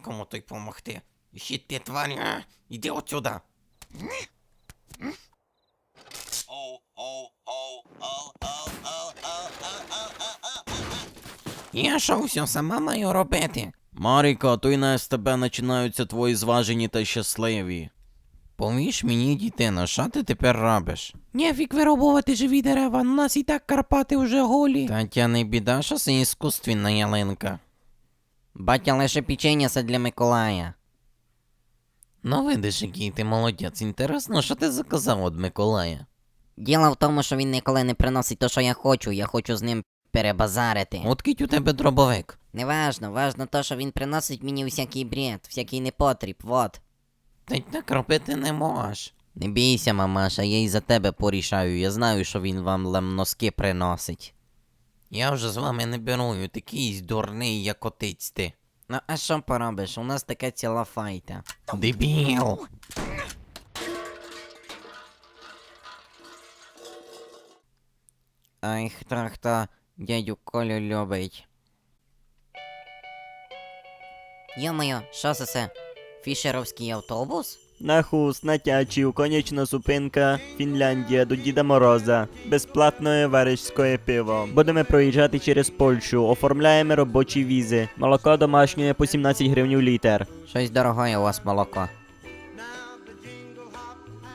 Нікому той помогти. Щит ти тварь, а? Іди отсюда. Я що все сама маю робити? Маріко, то й не з тебе починаються твої зважені та щасливі. Повіж мені, дітино, що ти тепер робиш? Нефік виробувати живі дерева, у нас і так Карпати вже голі. Та тя не біда, що це іскусственна ялинка. Батя лише печення це для Миколая. Ну видиш, який ти молодець. Інтересно, що ти заказав від Миколая? Діло в тому, що він ніколи не приносить те, що я хочу, я хочу з ним перебазарити. От кить у тебе дробовик. Неважно, важно то, що він приносить мені всякий бред, всякий непотріб, вот. Та й так робити не можеш. Не бійся, мамаша, я і за тебе порішаю, я знаю, що він вам лем носки приносить. Я вже з вами не берую, такий дурний, як отець ти. Ну а що поробиш? У нас така ціла файта. Дебіл. Ай, хто хто дядю Колю любить. Йо-моє, що це це? Фішеровський автобус? Нахус, натячів, конечна зупинка, Фінляндія до Діда Мороза. Безплатне варежське пиво. Будемо проїжджати через Польщу, оформляємо робочі візи. Молоко домашнє по 17 гривень літр. Щось дорогое у вас молоко.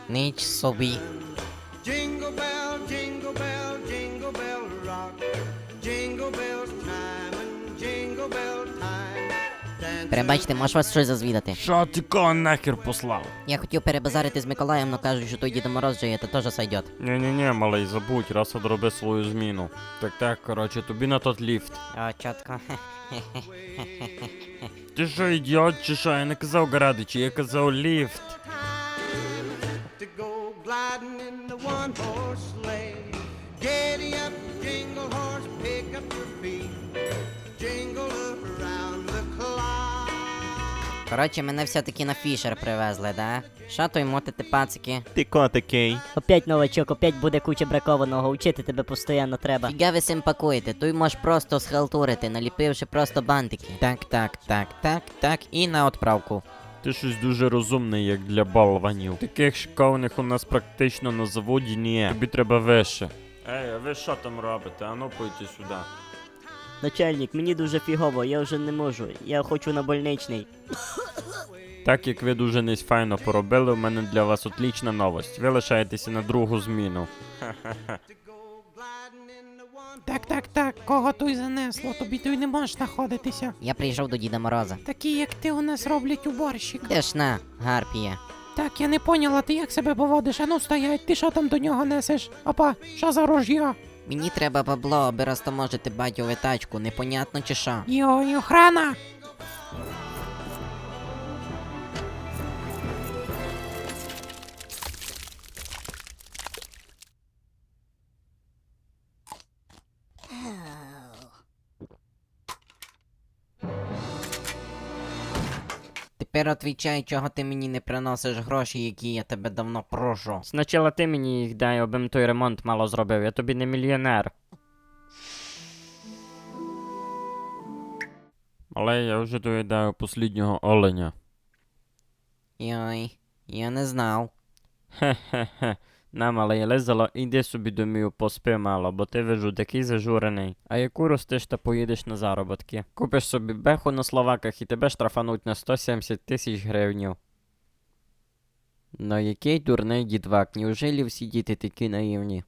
Ніч собі. Перебачте, можеш вас щось зазвідати? Що ти кого нахер послав? Я хотів перебазарити з Миколаєм, но кажуть, що той Дідо Мороз же є, то теж сойдет. Ні-ні-ні, малий, забудь, раз одроби свою зміну. Так так, коротше, тобі на тот ліфт. А, чітко. Ти що, ідіот, чи що? Я не казав Градичі, я казав ліфт. to go gliding in the one horse sleigh. Giddy up, jingle horse, Коротше, мене все-таки на фішер привезли, да? Що то й мотити пацики? Ти ко такий? Опять новачок, опять буде куча бракованого, учити тебе постійно треба. Фіга ви сим пакуєте, той можеш просто схалтурити, наліпивши просто бантики. Так, так, так, так, так, і на відправку. Ти щось дуже розумний, як для балванів. Таких шиковних у нас практично на заводі ні. Тобі треба вище. Ей, а ви що там робите? Ану пойте сюди. Начальник, мені дуже фігово, я вже не можу. Я хочу на больничний. Так як ви дуже несфайно поробили, у мене для вас отлічна новость. Ви лишаєтеся на другу зміну. Так, так, так, кого той занесло, тобі тут не можеш знаходитися. Я прийшов до Діда Мороза. Такі, як ти у нас роблять уборщик. Де ж на, гарпія. Так, я не поняла, ти як себе поводиш, а ну стоять, ти що там до нього несеш? Опа, що за ружьо? Мені треба бабло, аби розтаможити батьові тачку, непонятно чи що. Йо, охрана! Тепер отвічай, чого ти мені не приносиш гроші, які я тебе давно прошу. Спочатку ти мені їх дай, обим той ремонт мало зробив, я тобі не мільйонер. Але я вже доїдаю посліднього оленя. Йой, я не знав. Хе-хе-хе. На, малий лизало, іди собі домів, поспи мало, бо ти вижу такий зажурений. А яку ростиш та поїдеш на заробітки? Купиш собі беху на словаках і тебе штрафануть на 170 тисяч гривнів. Ну який дурний дідвак, неужели всі діти такі наївні?